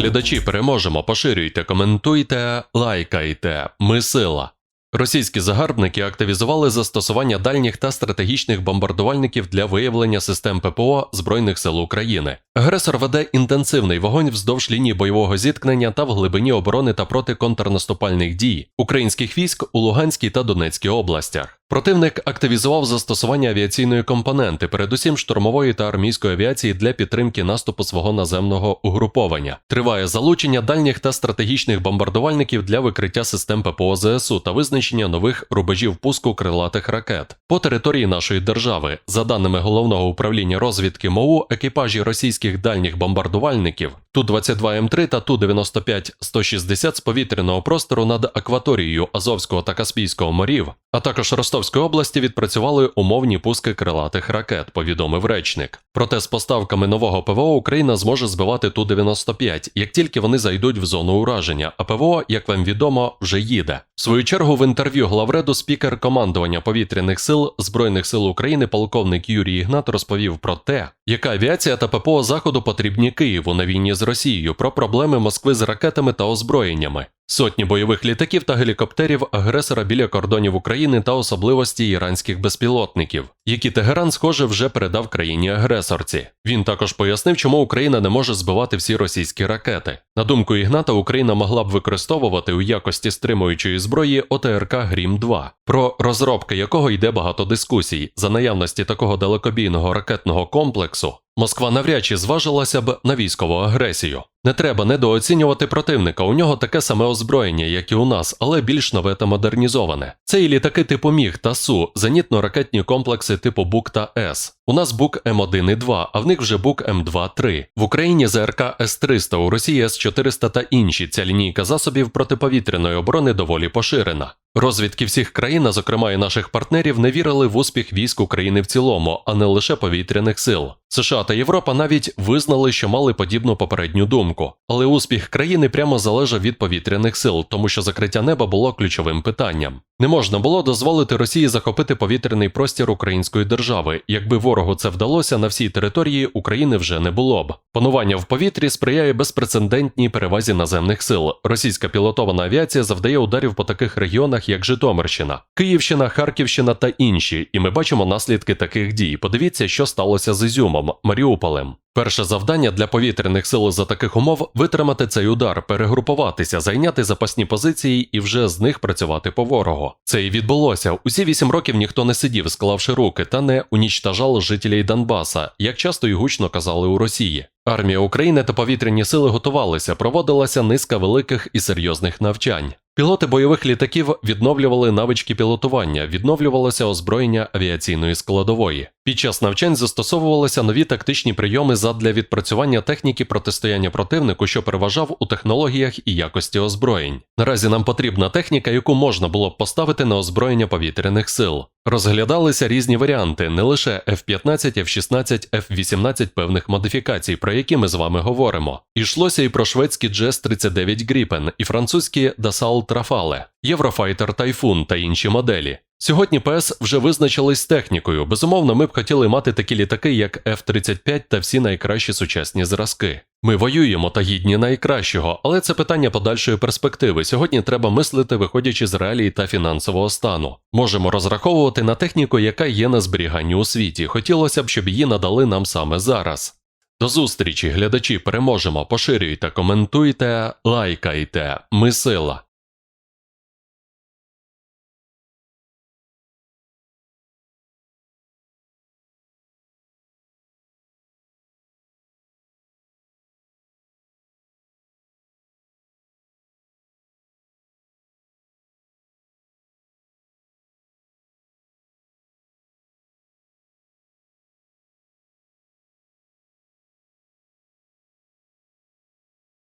глядачі, переможемо, поширюйте, коментуйте, лайкайте. Ми сила. Російські загарбники активізували застосування дальніх та стратегічних бомбардувальників для виявлення систем ППО Збройних сил України. Агресор веде інтенсивний вогонь вздовж лінії бойового зіткнення та в глибині оборони та проти контрнаступальних дій українських військ у Луганській та Донецькій областях. Противник активізував застосування авіаційної компоненти, передусім штурмової та армійської авіації для підтримки наступу свого наземного угруповання. Триває залучення дальніх та стратегічних бомбардувальників для викриття систем ППО ЗСУ та визначення нових рубежів пуску крилатих ракет по території нашої держави. За даними головного управління розвідки МОУ, екіпажі російських дальніх бомбардувальників Ту-22М3 та Ту-95-160 з повітряного простору над акваторією Азовського та Каспійського морів, а також Ростовської області відпрацювали умовні пуски крилатих ракет, повідомив речник. Проте з поставками нового ПВО Україна зможе збивати Ту-95, як тільки вони зайдуть в зону ураження, а ПВО, як вам відомо, вже їде. В свою чергу в інтерв'ю главреду спікер командування повітряних сил Збройних сил України полковник Юрій Ігнат розповів про те, яка авіація та ППО Заходу потрібні Києву на війні з Росією, про проблеми Москви з ракетами та озброєннями. Сотні бойових літаків та гелікоптерів агресора біля кордонів України та особливості іранських безпілотників, які Тегеран, схоже, вже передав країні-агресорці. Він також пояснив, чому Україна не може збивати всі російські ракети. На думку Ігната, Україна могла б використовувати у якості стримуючої зброї ОТРК Грім 2 про розробки якого йде багато дискусій. За наявності такого далекобійного ракетного комплексу Москва навряд чи зважилася б на військову агресію. Не треба недооцінювати противника. У нього таке саме озброєння, як і у нас, але більш нове та модернізоване. Це і літаки типу Міг та Су, зенітно-ракетні комплекси типу Бук та С. У нас Бук М1 і 2, а в них вже Бук М2-3. В Україні ЗРК С-300, у Росії С-400 та інші. Ця лінійка засобів протиповітряної оборони доволі поширена. Розвідки всіх країн, а зокрема і наших партнерів, не вірили в успіх військ України в цілому, а не лише повітряних сил. США та Європа навіть визнали, що мали подібну попередню думку. Але успіх країни прямо залежав від повітряних сил, тому що закриття неба було ключовим питанням. Не можна було дозволити Росії захопити повітряний простір української держави. Якби ворогу це вдалося, на всій території України вже не було б. Панування в повітрі сприяє безпрецедентній перевазі наземних сил. Російська пілотована авіація завдає ударів по таких регіонах, як Житомирщина, Київщина, Харківщина та інші. І ми бачимо наслідки таких дій. Подивіться, що сталося з Ізюмом, Маріуполем. Перше завдання для повітряних сил за таких умов витримати цей удар, перегрупуватися, зайняти запасні позиції і вже з них працювати по ворогу. Це і відбулося. Усі вісім років ніхто не сидів, склавши руки, та не унічтажав жителів Донбаса, як часто і гучно казали у Росії. Армія України та повітряні сили готувалися, проводилася низка великих і серйозних навчань. Пілоти бойових літаків відновлювали навички пілотування, відновлювалося озброєння авіаційної складової. Під час навчань застосовувалися нові тактичні прийоми задля відпрацювання техніки протистояння противнику, що переважав у технологіях і якості озброєнь. Наразі нам потрібна техніка, яку можна було б поставити на озброєння повітряних сил. Розглядалися різні варіанти, не лише F-15, F-16, F-18 певних модифікацій, про які ми з вами говоримо. Ішлося і про шведські GS-39 Gripen, і французькі Dassault Rafale, Eurofighter Typhoon та інші моделі. Сьогодні ПС вже визначились технікою. Безумовно, ми б хотіли мати такі літаки, як F-35 та всі найкращі сучасні зразки. Ми воюємо та гідні найкращого, але це питання подальшої перспективи. Сьогодні треба мислити, виходячи з реалій та фінансового стану. Можемо розраховувати на техніку, яка є на зберіганні у світі. Хотілося б, щоб її надали нам саме зараз. До зустрічі, глядачі, переможемо, поширюйте, коментуйте, лайкайте. Ми сила.